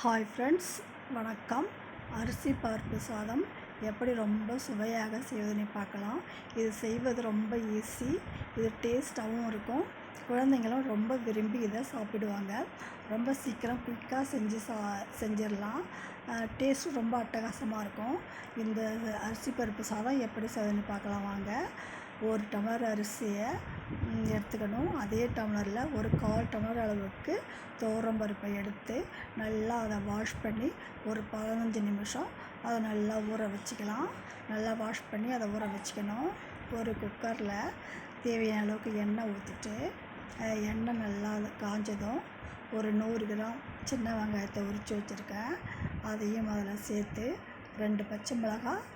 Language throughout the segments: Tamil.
ஹாய் ஃப்ரெண்ட்ஸ் வணக்கம். அரிசி பருப்பு சாதம் எப்படி ரொம்ப சுவையாக செய்வதுன்னு பார்க்கலாம். இது செய்வது ரொம்ப ஈஸி இது டேஸ்ட்டாகவும் இருக்கும். குழந்தைங்களும் ரொம்ப விரும்பி இதை சாப்பிடுவாங்க. ரொம்ப சீக்கிரம் குயிக்காக செஞ்சு சா செஞ்சிடலாம். டேஸ்ட்டும் ரொம்ப அட்டகாசமாக இருக்கும். இந்த அரிசி பருப்பு சாதம் எப்படி செய்வதுன்னு பார்க்கலாம் வாங்க. ஒரு டவர் அரிசியை எடுத்துக்கணும். அதே டம்ளரில் ஒரு கால் டம்ளர் அளவுக்கு துவரம் பருப்பை எடுத்து நல்லா அதை வாஷ் பண்ணி ஒரு பதினஞ்சு நிமிஷம் அதை நல்லா ஊற வச்சுக்கலாம். நல்லா வாஷ் பண்ணி அதை ஊற வச்சுக்கணும். ஒரு குக்கரில் தேவையான அளவுக்கு எண்ணெய் ஊற்றிட்டு எண்ணெய் நல்லா காஞ்சதும் ஒரு நூறு கிராம் சின்ன வெங்காயத்தை உரித்து வச்சுருக்கேன். அதையும் அதில் சேர்த்து ரெண்டு பச்சை மிளகாய்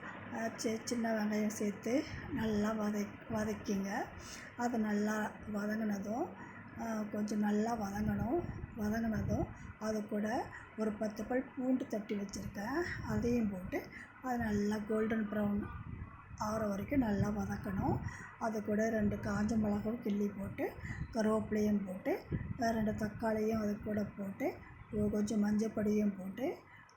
சின்ன வெங்காயம் சேர்த்து நல்லா வதக் வதக்கிங்க. அது நல்லா வதங்கினதும் கொஞ்சம் நல்லா வதங்கணும். வதங்கினதும் அது கூட ஒரு பத்து பல் பூண்டு தட்டி வச்சுருக்கேன். அதையும் போட்டு அது நல்லா கோல்டன் ப்ரௌன் ஆகிற வரைக்கும் நல்லா வதக்கணும். அது கூட ரெண்டு காஞ்ச மிளகும் கிள்ளி போட்டு கருவேப்பிலையும் போட்டு ரெண்டு தக்காளியும் அது கூட போட்டு கொஞ்சம் மஞ்சப்பொடியும் போட்டு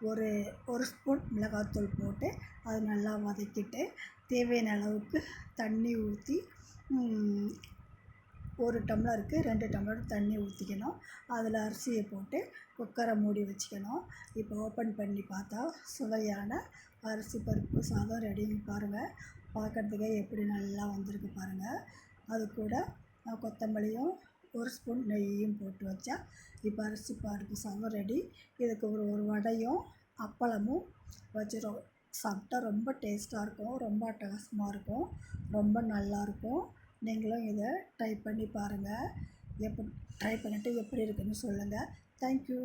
ஒரு ஒரு ஸ்பூன் மிளகாத்தூள் போட்டு அது நல்லா வதக்கிட்டு தேவையான அளவுக்கு தண்ணி ஊற்றி ஒரு டம்ளருக்கு ரெண்டு டம்ளர் தண்ணி ஊற்றிக்கணும் அதில் அரிசியை போட்டு குக்கரை மூடி வச்சுக்கணும். இப்போ ஓப்பன் பண்ணி பார்த்தா சுவையான அரிசி பருப்பு சாதம் ரெடின்னு பாருங்கள் பார்க்குறதுக்கே எப்படி நல்லா வந்திருக்கு பாருங்கள் அது கூட கொத்தமல்லியும் ஒரு ஸ்பூன் நெய்யும் போட்டு வச்சா இப்போ அரிசி பருப்பு சாதம் ரெடி இதுக்கு ஒரு ஒரு வடையும் அப்பளமும் வச்சிடும் சாப்பிட்டா ரொம்ப டேஸ்ட்டாக இருக்கும் ரொம்ப அட்டகாசமாக இருக்கும் ரொம்ப நல்லாயிருக்கும் நீங்களும் இதை ட்ரை பண்ணி பாருங்கள் எப்படி ட்ரை பண்ணிவிட்டு எப்படி இருக்குதுன்னு சொல்லுங்கள் தேங்க்யூ